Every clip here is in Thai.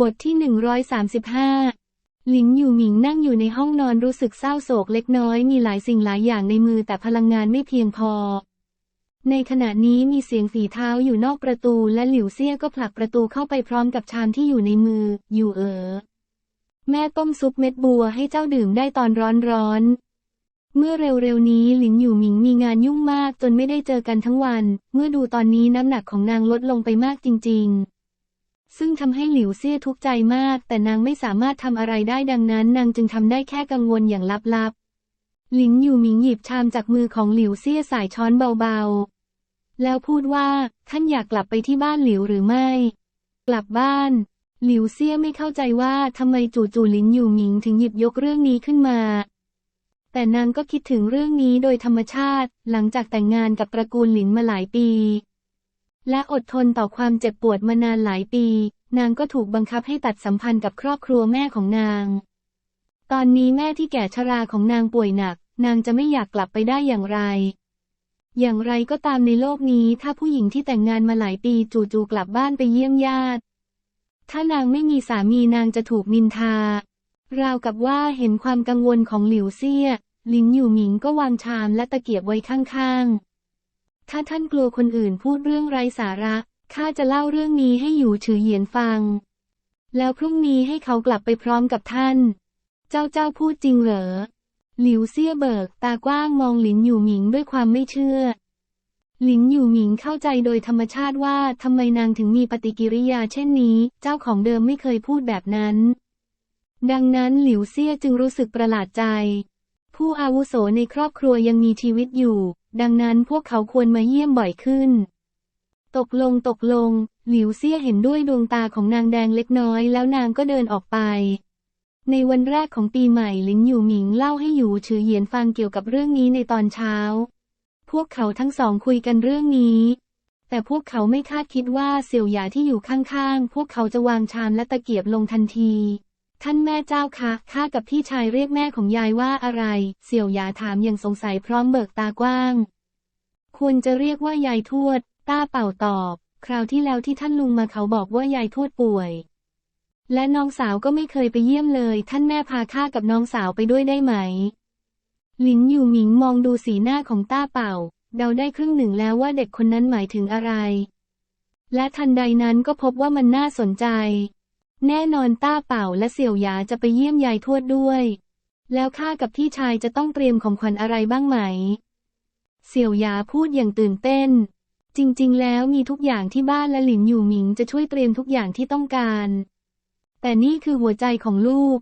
บทที่ 135 หลินอยู่หมิงนั่งอยู่ในห้องนอนรู้สึกเศร้าโศกเล็กน้อยมีหลายสิ่งหลายอย่างในมือแต่พลังงานไม่เพียงพอ ในขณะนี้มีเสียงฝีเท้าอยู่นอกประตูและหลิวเซี่ยก็ผลักประตูเข้าไปพร้อมกับชามที่อยู่ในมือ อยู่เอ๋อแม่ต้มซุปเม็ดบัวให้เจ้าดื่มได้ตอนร้อนๆเมื่อเร็วๆนี้หลินอยู่หมิงมีงานยุ่งมากจนไม่ได้เจอกันทั้งวัน เมื่อดูตอนนี้น้ำหนักของนางลดลงไปมากจริงๆ ซึ่งทำให้หลิวเซี่ยทุกข์ใจมาก แต่นางไม่สามารถทำอะไรได้ดังนั้น นางจึงทำได้แค่กังวลอย่างลับๆ หลินอยู่หมิงหยิบชามจากมือของหลิวเซี่ยใส่ช้อนเบาๆ แล้วพูดว่าท่านอยากกลับไปที่บ้านหลิวหรือไม่ กลับบ้าน หลิวเซี่ยไม่เข้าใจว่าทำไมจู่ๆหลินอยู่หมิงถึงหยิบยกเรื่องนี้ขึ้นมาแต่นางก็คิดถึงเรื่องนี้โดยธรรมชาติ หลังจากแต่งงานกับตระกูลหลินมาหลายปี และอดทนต่อความเจ็บปวดมานานหลายปี นางก็ถูกบังคับให้ตัดสัมพันธ์กับครอบครัวแม่ของนาง ตอนนี้แม่ที่แก่ชราของนางป่วยหนัก นางจะไม่อยากกลับไปได้อย่างไร อย่างไรก็ตามในโลกนี้ ถ้าผู้หญิงที่แต่งงานมาหลายปีจู่ๆกลับบ้านไปเยี่ยมญาติ ถ้านางไม่มีสามีนางจะถูกนินทา ราวกับว่าเห็นความกังวลของหลิวเซี่ย ลินอยู่หมิงก็วางชามและตะเกียบไว้ข้างๆ ถ้าท่านกลัวคนอื่นพูดเรื่องไร้สาระ ข้าจะเล่าเรื่องนี้ให้อยู่ฉือเหยียนฟัง แล้วพรุ่งนี้ให้เขากลับไปพร้อมกับท่าน เจ้าเจ้าพูดจริงเหรอ หลิวเซี่ยเบิก ตากว้างมองหลินอยู่หมิงด้วยความไม่เชื่อ หลินอยู่หมิงเข้าใจโดยธรรมชาติว่าทำไมนางถึงมีปฏิกิริยาเช่นนี้ เจ้าของเดิมไม่เคยพูดแบบนั้น ดังนั้นหลิวเซี่ยจึงรู้สึกประหลาดใจ ผู้อาวุโสในครอบครัวยังมีชีวิตอยู่ ดังนั้นพวกเขาควรมาเยี่ยมบ่อยขึ้น ตกลงตกลง หลิวเซี่ยเห็นด้วยดวงตาของนางแดงเล็กน้อยแล้วนางก็เดินออกไป ในวันแรกของปีใหม่ลินอยู่หมิงเล่าให้อยู่ฉือเหยียนฟังเกี่ยวกับเรื่องนี้ในตอนเช้า พวกเขาทั้งสองคุยกันเรื่องนี้ แต่พวกเขาไม่คาดคิดว่าเสี่ยวหยาที่อยู่ข้างๆ พวกเขาจะวางชามและตะเกียบลงทันที ท่านแม่เจ้าคะข้ากับพี่ชายเรียกแม่ของยายว่าอะไร เสี่ยวหยาถามอย่างสงสัยพร้อมเบิกตากว้าง ควรจะเรียกว่ายายทวด ต้าเป่าตอบ คราวที่แล้วที่ท่านลุงมาเขาบอกว่ายายทวดป่วย และน้องสาวก็ไม่เคยไปเยี่ยมเลย ท่านแม่พาข้ากับน้องสาวไปด้วยได้ไหม หลินอยู่หมิงมองดูสีหน้าของต้าเป่า เดาได้ครึ่งหนึ่งแล้วว่าเด็กคนนั้นหมายถึงอะไร และทันใดนั้นก็พบว่ามันน่าสนใจ แน่นอนต้าเป่าและเสี่ยวหยาจะไปเยี่ยมยายทวดด้วย แล้วข้ากับพี่ชายจะต้องเตรียมของขวัญอะไรบ้างไหม เสี่ยวหยาพูดอย่างตื่นเต้น จริงๆ แล้วมีทุกอย่างที่บ้านและหลินอยู่หมิงจะช่วยเตรียมทุกอย่างที่ต้องการ แต่นี่คือหัวใจของลูก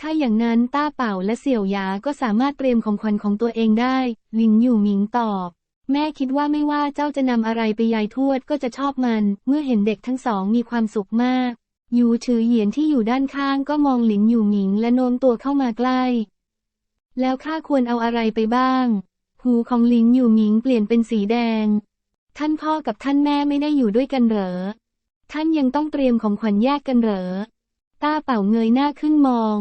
ถ้าอย่างนั้นต้าเป่าและเสี่ยวหยาก็สามารถเตรียมของขวัญของตัวเองได้ หลินอยู่หมิงตอบ แม่คิดว่าไม่ว่าเจ้าจะนำอะไรไปยายทวดก็จะชอบมัน เมื่อเห็นเด็กทั้งสองมีความสุขมาก ยู่ชือเหยียนที่อยู่ด้านข้างก็มองหลินอยู่หมิงและโน้มตัวเข้ามาใกล้ แล้วข้าควรเอาอะไรไปบ้าง หูของหลินอยู่หมิงเปลี่ยนเป็นสีแดง ท่านพ่อกับท่านแม่ไม่ได้อยู่ด้วยกันเหรอ ท่านยังต้องเตรียมของขวัญแยกกันเหรอ ต้าเป่าเงยหน้าขึ้นมอง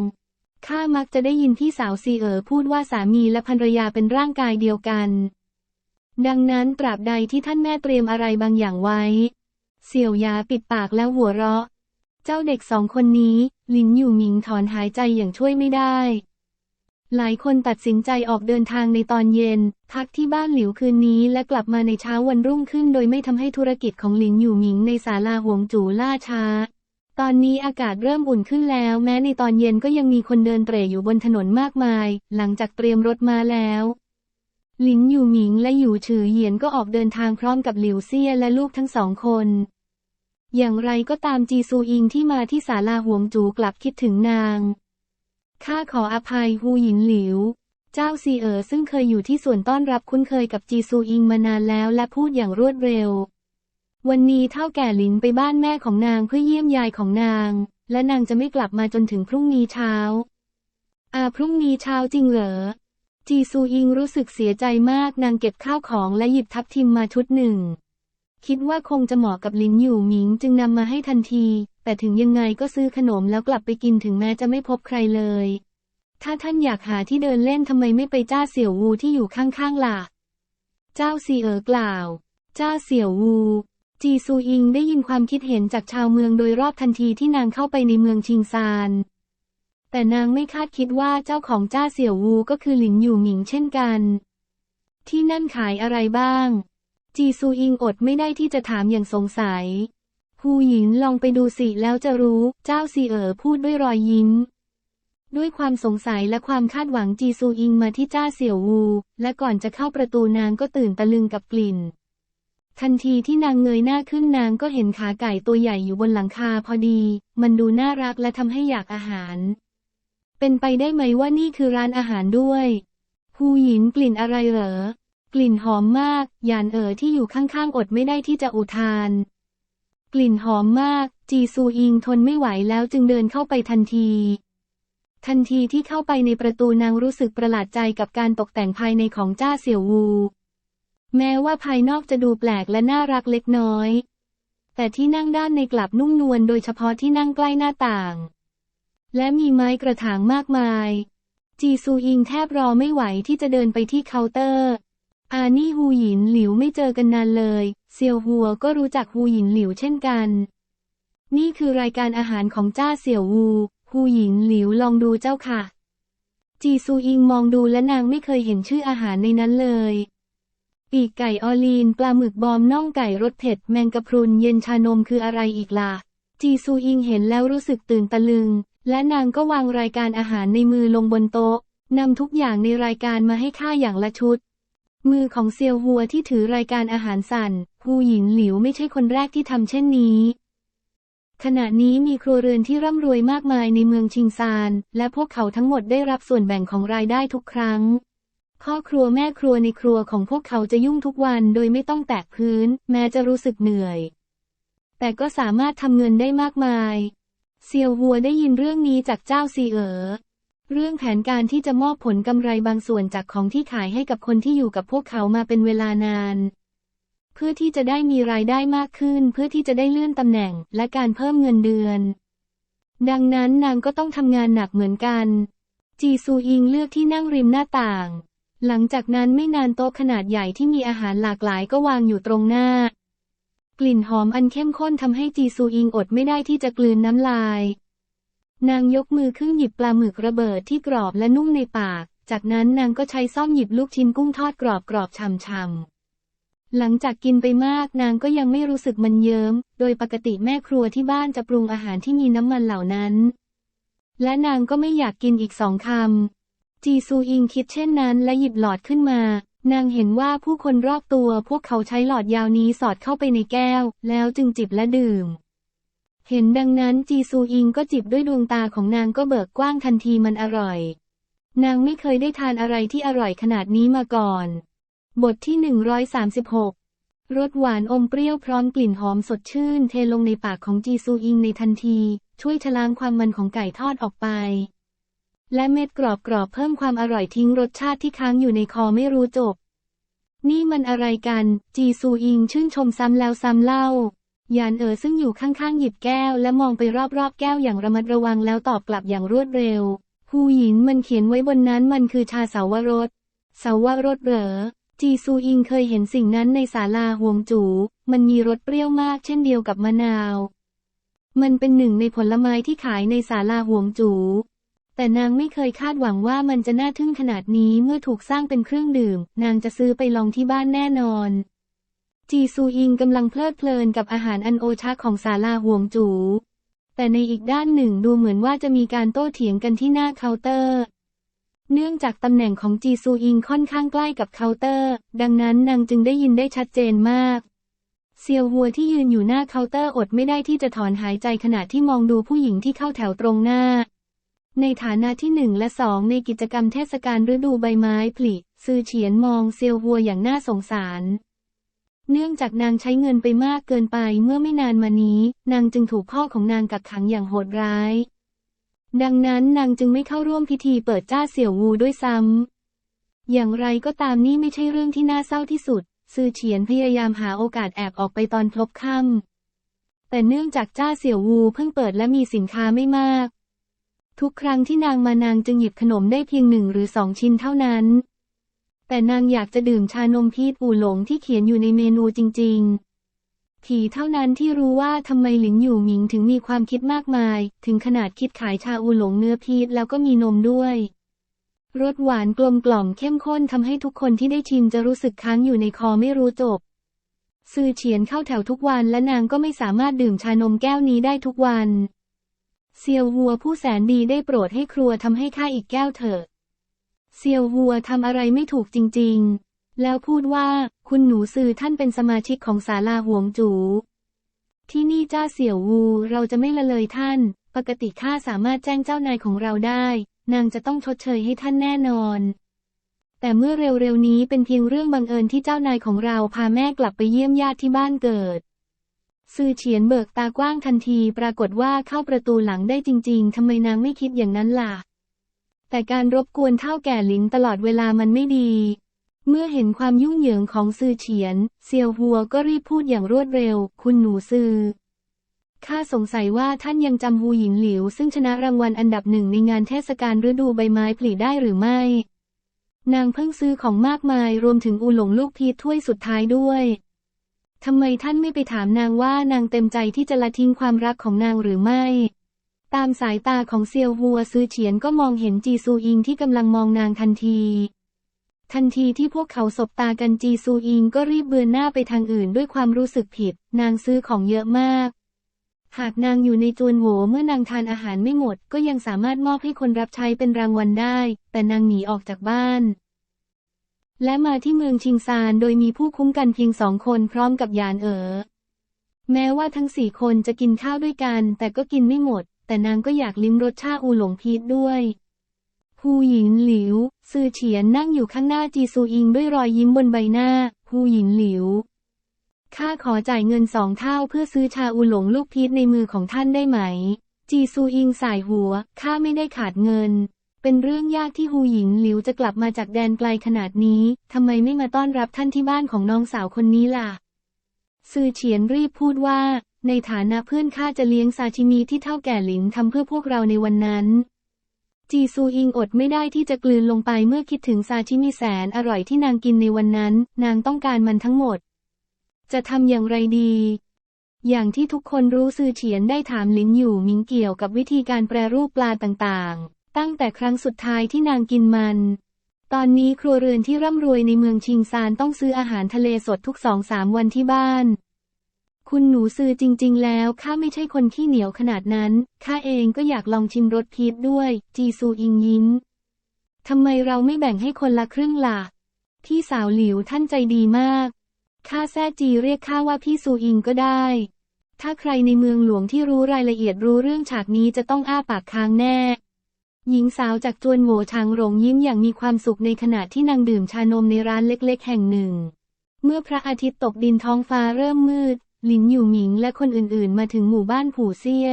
ข้ามักจะได้ยินพี่สาวซีเอ๋อพูดว่าสามีและภรรยาเป็นร่างกายเดียวกัน ดังนั้นตราบใดที่ท่านแม่เตรียมอะไรบางอย่างไว้ เสี่ยวยาปิดปากแล้วหัวเราะ เจ้าเด็กสองคนนี้ ลินอยู่หมิงถอนหายใจอย่างช่วยไม่ได้ หลายคนตัดสินใจออกเดินทางในตอนเย็น พักที่บ้านหลิวคืนนี้และกลับมาในเช้าวันรุ่งขึ้น โดยไม่ทำให้ธุรกิจของหลินอยู่หมิงในศาลาหวงจูล่าช้า ตอนนี้อากาศเริ่มอุ่นขึ้นแล้ว แม้ในตอนเย็นก็ยังมีคนเดินเตร่อยู่บนถนนมากมาย หลังจากเตรียมรถมาแล้วหลินอยู่หมิงและอยู่ฉือเหยียนก็ออกเดินทางพร้อมกับหลิวเซี่ยและลูกทั้งสองคน อย่างไรก็ตามจีซูอิงที่มาที่ศาลาหวงจูกลับคิดถึงนาง ข้าขออภัยฮูหยินหลิว เจ้าซีเอ๋อซึ่งเคยอยู่ที่ส่วนต้อนรับคุ้นเคยกับจีซูอิงมานานแล้วและพูดอย่างรวดเร็ว วันนี้เท่าแก่หลินไปบ้านแม่ของนางเพื่อเยี่ยมยายของนาง และนางจะไม่กลับมาจนถึงพรุ่งนี้เช้า อาพรุ่งนี้เช้าจริงเหรอ จีซูอิงรู้สึกเสียใจมากนางเก็บข้าวของและหยิบทับทิมมาชุดหนึ่ง คิดว่าคงจะเหมาะกับลินอยู่หมิงจึงนำมาให้ทันที แต่ถึงยังไงก็ซื้อขนมแล้วกลับไปกินถึงแม้จะไม่พบใครเลย ถ้าท่านอยากหาที่เดินเล่นทำไมไม่ไปจ้าเสี่ยววูที่อยู่ข้างๆล่ะ เจ้าซีเอ๋อกล่าว จ้าเสี่ยววู จีซูอิงได้ยินความคิดเห็นจากชาวเมืองโดยรอบทันทีที่นางเข้าไปในเมืองชิงซาน แต่นางไม่คาดคิดว่าเจ้าของจ้าเสี่ยววูก็คือหลินอยู่หมิงเช่นกัน ที่นั่นขายอะไรบ้าง จีซูอิงอดไม่ได้ที่จะถามอย่างสงสัยฮูหยินลองไปดูสิแล้วจะรู้ เจ้าซีเอ๋อพูดด้วยรอยยิ้ม ด้วยความสงสัยและความคาดหวังจีซูอิงมาที่จ้าเสี่ยววู และก่อนจะเข้าประตูนางก็ตื่นตะลึงกับกลิ่น ทันทีที่นางเงยหน้าขึ้นนางก็เห็นขาไก่ตัวใหญ่อยู่บนหลังคาพอดี มันดูน่ารักและทำให้อยากอาหาร เป็นไปได้ไหมว่านี่คือร้านอาหารด้วยฮูหยินกลิ่นอะไรเหรอ กลิ่นหอมมากยานเอ๋อที่อยู่ข้างๆ อดไม่ได้ที่จะอุทาน กลิ่นหอมมาก จีซูอิงทนไม่ไหวแล้วจึงเดินเข้าไปทันที ทันทีที่เข้าไปในประตูนางรู้สึกประหลาดใจกับการตกแต่งภายในของจ้าเสี่ยววู แม้ว่าภายนอกจะดูแปลกและน่ารักเล็กน้อย แต่ที่นั่งด้านในกลับนุ่มนวลโดยเฉพาะที่นั่งใกล้หน้าต่าง และมีไม้กระถางมากมาย จีซูอิงแทบรอไม่ไหวที่จะเดินไปที่เคาน์เตอร์ อานี่ฮูหยินหลิวไม่เจอกันนานเลย เซียวหัวก็รู้จักฮูหยินหลิวเช่นกัน นี่คือรายการอาหารของจ้าเสี่ยววูฮูหยินหลิวลองดูเจ้าค่ะ จีซูอิงมองดูและนางไม่เคยเห็นชื่ออาหารในนั้นเลยปีกไก่ออลีนปลาหมึกบอมน่องไก่รสเผ็ดแมงกะพรุนเย็นชานมคืออะไรอีกล่ะ จีซูอิงเห็นแล้วรู้สึกตื่นตะลึง และนางก็วางรายการอาหารในมือลงบนโต๊ะนำทุกอย่างในรายการมาให้ข้าอย่างละชุด มือของเซียวหัวที่ถือรายการอาหารสั่นฮูหยินหลิวไม่ใช่คนแรกที่ทำเช่นนี้ ขณะนี้มีครัวเรือนที่ร่ำรวยมากมายในเมืองชิงซาน และพวกเขาทั้งหมดได้รับส่วนแบ่งของรายได้ทุกครั้งพ่อครัวแม่ครัวในครัวของพวกเขาจะยุ่งทุกวันโดยไม่ต้องแตะพื้น แม้จะรู้สึกเหนื่อย แต่ก็สามารถทำเงินได้มากมาย เซียวหัวได้ยินเรื่องนี้จากเจ้าซีเอ๋อ เรื่องแผนการที่จะมอบผลกำไรบางส่วนจากของที่ขายให้กับคนที่อยู่กับพวกเขามาเป็นเวลานาน เพื่อที่จะได้มีรายได้มากขึ้น เพื่อที่จะได้เลื่อนตำแหน่งและการเพิ่มเงินเดือน ดังนั้นนางก็ต้องทำงานหนักเหมือนกัน จีซูอิงเลือกที่นั่งริมหน้าต่าง หลังจากนั้นไม่นานโต๊ะขนาดใหญ่ที่มีอาหารหลากหลายก็วางอยู่ตรงหน้า กลิ่นหอมอันเข้มข้นทำให้จีซูอิงอดไม่ได้ที่จะกลืนน้ำลาย นางยกมือขึ้นหยิบปลาหมึกระเบิดที่กรอบและนุ่มในปาก จากนั้นนางก็ใช้ซ่อมหยิบลูกชิ้นกุ้งทอดกรอบกรอบๆช่ำๆหลังจากกินไปมากนางก็ยังไม่รู้สึกมันเยิ้ม โดยปกติแม่ครัวที่บ้านจะปรุงอาหารที่มีน้ำมันเหล่านั้น และนางก็ไม่อยากกินอีกสองคำ จีซูอิงคิดเช่นนั้นและหยิบหลอดขึ้นมา นางเห็นว่าผู้คนรอบตัวพวกเขาใช้หลอดยาวนี้สอดเข้าไปในแก้ว แล้วจึงจิบและดื่ม เห็นดังนั้นจีซูอิงก็จิบด้วยดวงตาของนางก็เบิกกว้างทันทีมันอร่อย นางไม่เคยได้ทานอะไรที่อร่อยขนาดนี้มาก่อน บทที่ 136 รสหวานอมเปรี้ยวพร้อมกลิ่นหอมสดชื่น เทลงในปากของจีซูอิงในทันที ช่วยชะล้างความมันของไก่ทอดออกไป และเม็ดกรอบๆเพิ่มความอร่อยทิ้งรสชาติที่ค้างอยู่ในคอไม่รู้จบ นี่มันอะไรกัน จีซูอิงชื่นชมซ้ำแล้วซ้ำเล่า ยานเอ๋อซึ่งอยู่ข้างๆหยิบแก้วและมองไปรอบๆแก้วอย่างระมัดระวังแล้วตอบกลับอย่างรวดเร็วฮูหยินมันเขียนไว้บนนั้นมันคือชาเสาวรสเสาวรสเหรอ จีซูอิงเคยเห็นสิ่งนั้นในศาลาห่วงจู มันมีรสเปรี้ยวมากเช่นเดียวกับมะนาว มันเป็นหนึ่งในผลไม้ที่ขายในศาลาห่วงจู แต่นางไม่เคยคาดหวังว่ามันจะน่าทึ่งขนาดนี้เมื่อถูกสร้างเป็นเครื่องดื่ม นางจะซื้อไปลองที่บ้านแน่นอน จีซูอิงกำลังเพลิดเพลินกับอาหารอันโอชะของศาลาห่วงจู แต่ในอีกด้านหนึ่งดูเหมือนว่าจะมีการโต้เถียงกันที่หน้าเคาน์เตอร์ เนื่องจากตำแหน่งของจีซูอิงค่อนข้างใกล้กับเคาน์เตอร์ ดังนั้นนางจึงได้ยินได้ชัดเจนมากเซียวหัวที่ยืนอยู่หน้าเคาน์เตอร์อดไม่ได้ที่จะถอนหายใจขณะที่มองดูผู้หญิงที่เข้าแถวตรงหน้า ในฐานะที่หนึ่งและสองในกิจกรรมเทศกาลฤดูใบไม้ผลิ ซือเฉียนมองเซียวหัวอย่างน่าสงสาร เนื่องจากนางใช้เงินไปมากเกินไปเมื่อไม่นานมานี้ นางจึงถูกพ่อของนางกักขังอย่างโหดร้าย ดังนั้นนางจึงไม่เข้าร่วมพิธีเปิดจ้าเสี่ยววูด้วยซ้ำ อย่างไรก็ตามนี่ไม่ใช่เรื่องที่น่าเศร้าที่สุด ซือเฉียนพยายามหาโอกาสแอบออกไปตอนพลบค่ำแต่เนื่องจากจ้าเสี่ยววูเพิ่งเปิดและมีสินค้าไม่มาก ทุกครั้งที่นางมานางจึงหยิบขนมได้เพียงหนึ่งหรือสองชิ้นเท่านั้น แต่นางอยากจะดื่มชานมพีชอู่หลงที่เขียนอยู่ในเมนูจริงผีเท่านั้นที่รู้ว่าทำไมหลิงอยู่หมิงถึงมีความคิดมากมาย ถึงขนาดคิดขายชาอูหลงเนื้อพีชแล้วก็มีนมด้วยรสหวานกลมกล่อมเข้มข้นทำให้ทุกคนที่ได้ชิมจะรู้สึกค้างอยู่ในคอไม่รู้จบ ซือเฉียนเข้าแถวทุกวันและนางก็ไม่สามารถดื่มชานมแก้วนี้ได้ทุกวัน เซียวหัวผู้แสนดีได้โปรดให้ครัวทำให้ข้าอีกแก้วเถอะ เซียวหัวทำอะไรไม่ถูกจริงๆ แล้วพูดว่า คุณหนูซือท่านเป็นสมาชิกของศาลาหวงจู ที่นี่จ้าเสี่ยววูเราจะไม่ละเลยท่าน ปกติข้าสามารถแจ้งเจ้านายของเราได้ นางจะต้องชดเชยให้ท่านแน่นอน แต่เมื่อเร็วๆนี้เป็นเพียงเรื่องบังเอิญที่เจ้านายของเราพาแม่กลับไปเยี่ยมญาติที่บ้านเกิดซือเฉียนเบิกตากว้างทันที ปรากฏว่าเข้าประตูหลังได้จริง ๆทำไมนางไม่คิดอย่างนั้นล่ะ แต่การรบกวนเท่าแก่หลินตลอดเวลามันไม่ดี เมื่อเห็นความยุ่งเหยิงของซือเฉียน เซียวหัวก็รีบพูดอย่างรวดเร็ว คุณหนูซือข้าสงสัยว่าท่านยังจำฮูหญิงหลิว ซึ่งชนะรางวัลอันดับหนึ่งในงานเทศกาลฤดูใบไม้ผลิได้หรือไม่ นางเพิ่งซื้อของมากมายรวมถึงอูหลงลูกพีชถ้วยสุดท้ายด้วยทำไมท่านไม่ไปถามนางว่านางเต็มใจที่จะละทิ้งความรักของนางหรือไม่ ตามสายตาของเซียวหัวซื้อเฉียนก็มองเห็นจีซูอิงที่กำลังมองนางทันที ทันทีที่พวกเขาสบตากันจีซูอิงก็รีบเบือนหน้าไปทางอื่นด้วยความรู้สึกผิด นางซื้อของเยอะมาก หากนางอยู่ในจวนโหวเมื่อนางทานอาหารไม่หมด ก็ยังสามารถมอบให้คนรับใช้เป็นรางวัลได้ แต่นางหนีออกจากบ้าน และมาที่เมืองชิงซานโดยมีผู้คุ้มกันเพียงสองคนพร้อมกับยานเอ๋อแม้ว่าทั้งสี่คนจะกินข้าวด้วยกัน แต่ก็กินไม่หมด แต่นางก็อยากลิ้มรสชาอูหลงพีชด้วยฮูหยินหลิว ซือเฉียนนั่งอยู่ข้างหน้าจีซูอิงด้วยรอยยิ้มบนใบหน้าฮูหยินหลิว ข้าขอจ่ายเงินสองเท่าเพื่อซื้อชาอูหลงลูกพีชในมือของท่านได้ไหม จีซูอิงสายหัว ข้าไม่ได้ขาดเงิน เป็นเรื่องยากที่ฮูหยินหลิวจะกลับมาจากแดนไกลขนาดนี้ ทำไมไม่มาต้อนรับท่านที่บ้านของน้องสาวคนนี้ล่ะ ซือเฉียนรีบพูดว่า ในฐานะเพื่อนข้าจะเลี้ยงซาชิมิที่เท่าแก่หลินทำเพื่อพวกเราในวันนั้น จีซูอิงอดไม่ได้ที่จะกลืนลงไปเมื่อคิดถึงซาชิมิแสนอร่อยที่นางกินในวันนั้น นางต้องการมันทั้งหมด จะทำอย่างไรดี อย่างที่ทุกคนรู้ซือเฉียนได้ถามลินอยู่มิงเกี่ยวกับวิธีการแปรรูปปลาต่างๆ ตั้งแต่ครั้งสุดท้ายที่นางกินมันตอนนี้ครัวเรือนที่ร่ำรวยในเมืองชิงซานต้องซื้ออาหารทะเลสดทุกสองสามวันที่บ้าน คุณหนูซื้อจริง ๆ แล้วข้าไม่ใช่คนขี้เหนียวขนาดนั้นข้าเองก็อยากลองชิมรสพีชด้วย จีซูอิงยิ้มทำไมเราไม่แบ่งให้คนละครึ่งล่ะพี่สาวหลิวท่านใจดีมากข้าแซ่จีเรียกข้าว่าพี่ซูอิงก็ได้ ถ้าใครในเมืองหลวงที่รู้รายละเอียดรู้เรื่องฉากนี้จะต้องอ้าปากค้างแน่ หญิงสาวจากจวนโหวชางหลงยิ้มอย่างมีความสุขในขณะที่นางดื่มชานมในร้านเล็ก ๆ แห่งหนึ่ง เมื่อพระอาทิตย์ตกดินท้องฟ้าเริ่มมืด หลินอยู่หมิงและคนอื่นๆ มาถึงหมู่บ้านผู่เซี่ย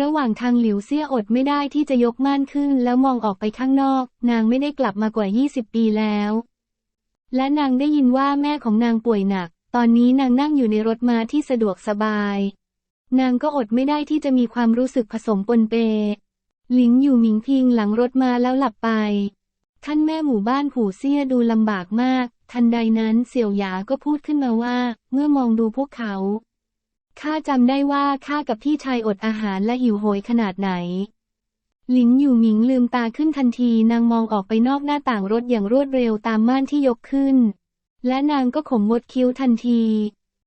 ระหว่างทางหลิวเซี่ยอดไม่ได้ที่จะยกม่านขึ้นแล้วมองออกไปข้างนอก นางไม่ได้กลับมากว่า 20 ปีแล้ว และนางได้ยินว่าแม่ของนางป่วยหนัก ตอนนี้นางนั่งอยู่ในรถม้าที่สะดวกสบาย นางก็อดไม่ได้ที่จะมีความรู้สึกผสมปนเป หลินอยู่หมิงพิงหลังรถมาแล้วหลับไป ท่านแม่หมู่บ้านผู่เซี่ยดูลำบากมาก ทันใดนั้นเสี่ยวหยาก็พูดขึ้นมาว่า เมื่อมองดูพวกเขา ข้าจำได้ว่าข้ากับพี่ชายอดอาหารและหิวโหยขนาดไหน หลินอยู่หมิงลืมตาขึ้นทันทีนางมองออกไปนอกหน้าต่างรถอย่างรวดเร็วตามม่านที่ยกขึ้น และนางก็ขมวดคิ้วทันที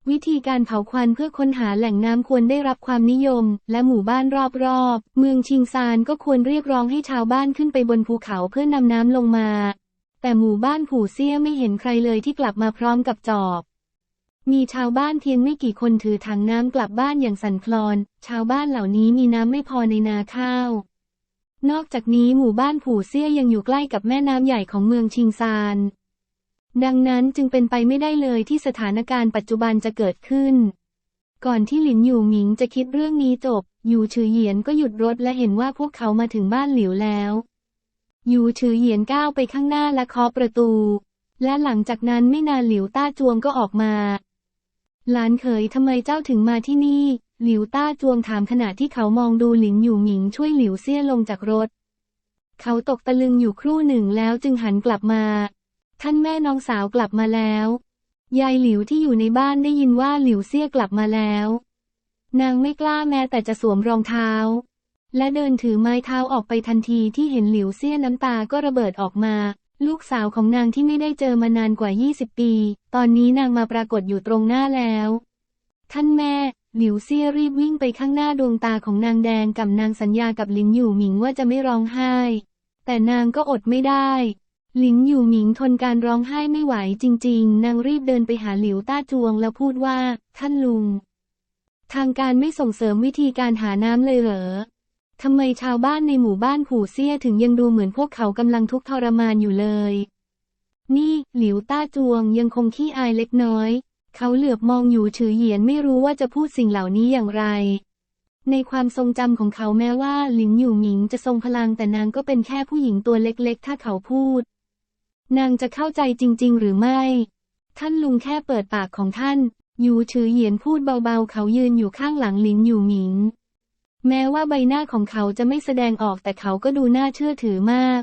วิธีการเผาควันเพื่อค้นหาแหล่งน้ำควรได้รับความนิยม และหมู่บ้านรอบๆ เมืองชิงซานก็ควรเรียกร้องให้ชาวบ้านขึ้นไปบนภูเขาเพื่อนำน้ำลงมา แต่หมู่บ้านผู่เซี่ยไม่เห็นใครเลยที่กลับมาพร้อมกับจอบ มีชาวบ้านเพียงไม่กี่คนถือถังน้ำกลับบ้านอย่างสั่นคลอน ชาวบ้านเหล่านี้มีน้ำไม่พอในนาข้าว นอกจากนี้หมู่บ้านผู่เซี่ยยังอยู่ใกล้กับแม่น้ำใหญ่ของเมืองชิงซาน ดังนั้นจึงเป็นไปไม่ได้เลยที่สถานการณ์ปัจจุบันจะเกิดขึ้น ก่อนที่หลินอยู่หมิงจะคิดเรื่องนี้จบ อยู่ฉือเหยียนก็หยุดรถและเห็นว่าพวกเขามาถึงบ้านหลิวแล้ว ยู่ฉือเหยียนก้าวไปข้างหน้าและเคาะประตู และหลังจากนั้นไม่นานหลิวต้าจวงก็ออกมา หลานเขยทำไมเจ้าถึงมาที่นี่ หลิวต้าจวงถามขณะที่เขามองดูหลินอยู่หมิงช่วยหลิวเซี่ยลงจากรถ เขาตกตะลึงอยู่ครู่หนึ่งแล้วจึงหันกลับมา ท่านแม่น้องสาวกลับมาแล้ว ยายหลิวที่อยู่ในบ้านได้ยินว่าหลิวเซี่ยกลับมาแล้ว นางไม่กล้าแม้แต่จะสวมรองเท้า และเดินถือไม้เท้าออกไปทันทีที่เห็นหลิวเซี่ยน้ำตาก็ระเบิดออกมา ลูกสาวของนางที่ไม่ได้เจอมานานกว่า 20 ปี ตอนนี้นางมาปรากฏอยู่ตรงหน้าแล้ว ท่านแม่ หลิวเซี่ยรีบวิ่งไปข้างหน้าดวงตาของนางแดงกับนางสัญญากับหลิงอยู่หมิงว่าจะไม่ร้องไห้ แต่นางก็อดไม่ได้หลิงอยู่หมิงทนการร้องไห้ไม่ไหวจริง ๆ นางรีบเดินไปหาหลิวต้าจวงแล้วพูดว่า ท่านลุง ทางการไม่ส่งเสริมวิธีการหาน้ำเลยเหรอ ทำไมชาวบ้านในหมู่บ้านผู่เซี่ยถึงยังดูเหมือนพวกเขากำลังทุกข์ทรมานอยู่เลย นี่ หลิวต้าจวงยังคงขี้อายเล็กน้อย เขาเหลือบมองอยู่ฉือเหยียนไม่รู้ว่าจะพูดสิ่งเหล่านี้อย่างไร ในความทรงจำของเขาแม้ว่าหลิงอยู่หมิงจะทรงพลังแต่นางก็เป็นแค่ผู้หญิงตัวเล็กๆ ถ้าเขาพูด นางจะเข้าใจจริง ๆ หรือไม่ ท่านลุงแค่เปิดปากของท่าน อยู่ฉือเหยียนพูดเบาๆ เขายืนอยู่ข้างหลังหลิงอยู่หมิง แม้ว่าใบหน้าของเขาจะไม่แสดงออกแต่เขาก็ดูน่าเชื่อถือมาก